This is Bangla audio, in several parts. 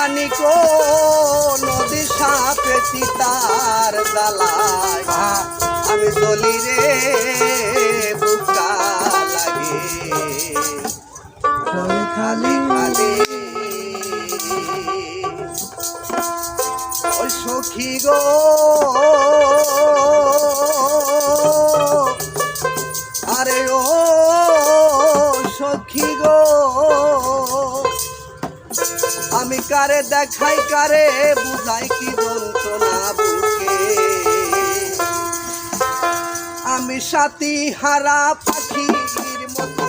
জানি কো নদী সাপে চিতার জ্বালায় আমি চলি রে বুকা লাগে। খালি খালি ওই সখী গো। আরে ও সখী গো। আমি কারে দেখাই, কারে বুঝাই কি যন্ত্রণা বুকে আমি সাথী হারা পাখির মতো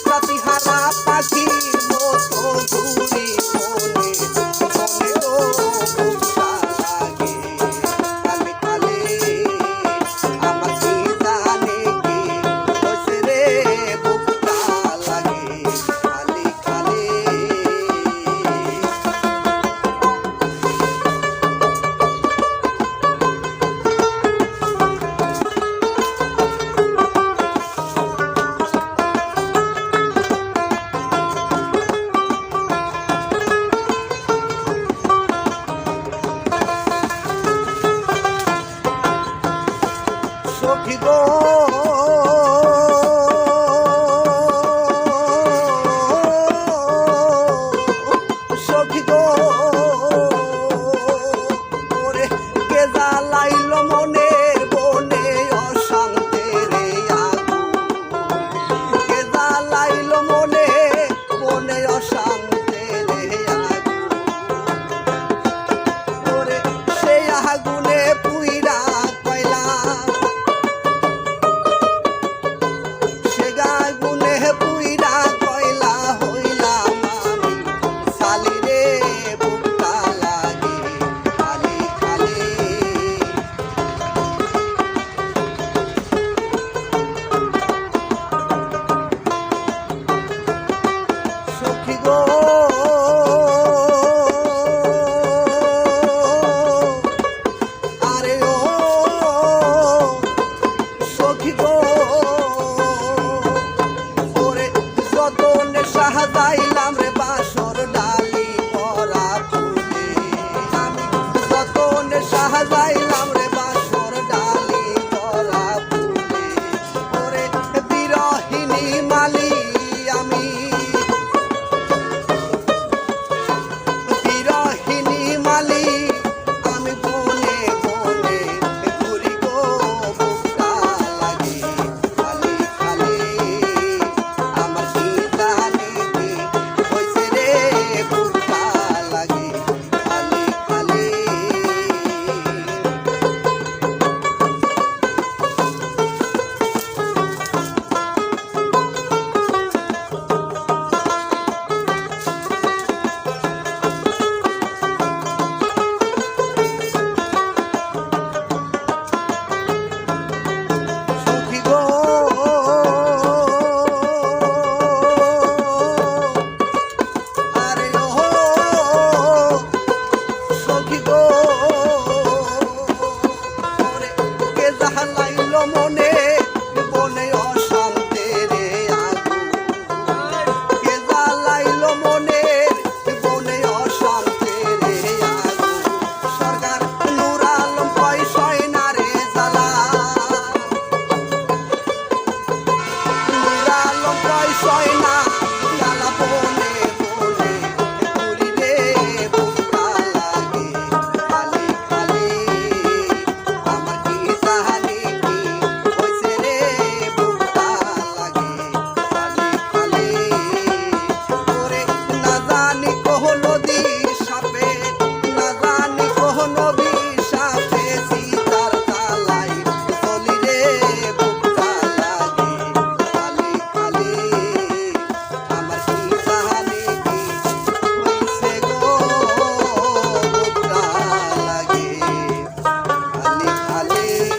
সাথী হারা পাখির মতো সখী গো। গো। ওরে যতনে সাহাযাইলাম রে বাসর ডালি পরা আমি যতনে সাহাযাইলাম